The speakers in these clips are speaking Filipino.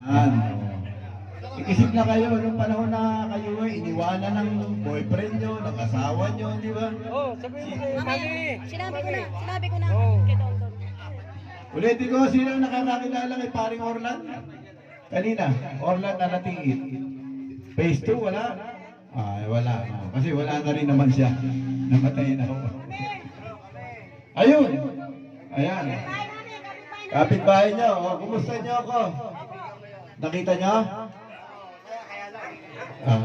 Yan. Ikisip na kayo, nung panahon na kayo ay iniwanan ng boyfriend nyo, ng asawa nyo, di ba? Oh, sabihin mo kay Mami. Sinabi ko na, sinabi ko na. Oh. Kay Don Don. Ulitin ko, sino ang nakakakilala kay paring Orlan? Kanina, Orlan na natingit. Phase 2, wala? Ay, wala. Kasi wala na rin naman siya. Namatay na ako. Ayun. Ayan. Kapit-bahay niyo. O, kumusta niyo ako? Nakita niyo? Ah.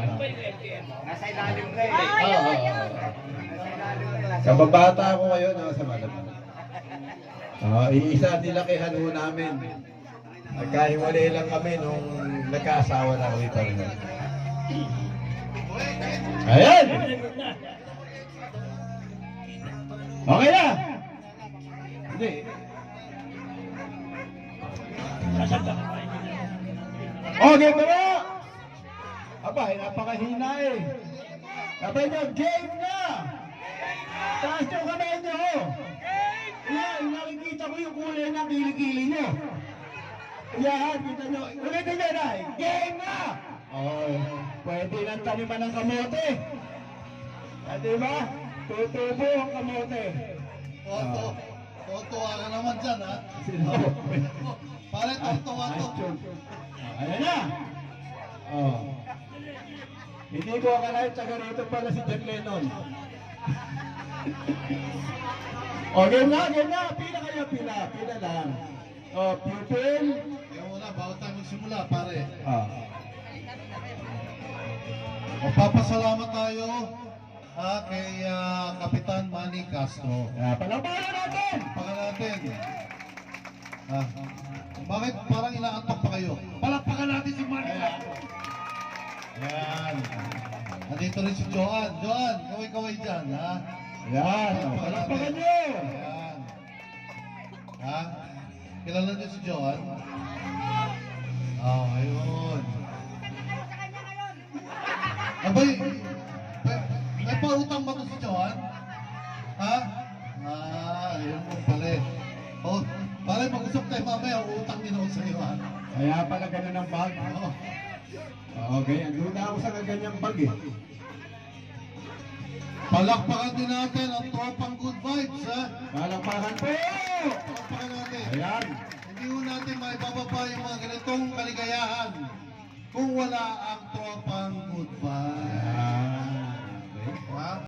Nasa ilalim ka eh. Kababata ako ngayon, no, sa Malaban. Ah, iisa nilakihan ho namin. Nagkahiwalay lang kami nung nagkaasawa na kami pa rin. Ayan! Okay na! Hindi. Okay ba na? Aba, napakahina eh. Sabay nyo, game na! Taas yung kamay nyo! Yan, nakikita ko yung kulay ng kilikili nyo. Yan, kita nyo. Ulitin nyo na, game na! Oh, pwede lang taniman ng kamote. Ah, di ba? Tutubo ang kamote. Toto. Tutuwa ka naman dyan, ha? Pare, tutuwa to. Ah, Ayan na! Oh. Hindi ko akalain taga rito pala si John Lennon. o, game na, game na. Pila kayo, pila. Pila lang. O, pupil. Kaya muna, bago tayo magsimula, pare. Ah. Magpapasalamat tayo ha, kay ah, Kapitan Manny Castro. Ah, palampalan natin! Paka natin. Ah, bakit parang inaantok pa kayo? Palakpakan natin si Manny Castro. Yan. Nandito rin si Joan. Joan, kaway-kaway dyan, ha? Yan. O, Palampakan nyo. Ayan. Ha? Kilala niyo si Joan? Ah, ayun. Abay, may pautang ba to si Joan? Ha? Ah, ayun mo pala eh. Oh, pare, mag-usap tayo mamaya, utang din ako sa iyo, ha? Kaya pala ganun ang bag. Oh, Okay, ang duda ako sa ganyang bag eh. palakpakan din natin ang tropang good vibes, ha? Palampakan po! Palakpakan natin. Ayan. Hindi ho natin maibababa yung mga ganitong kaligayahan kung wala ang tropang good vibes. Wow.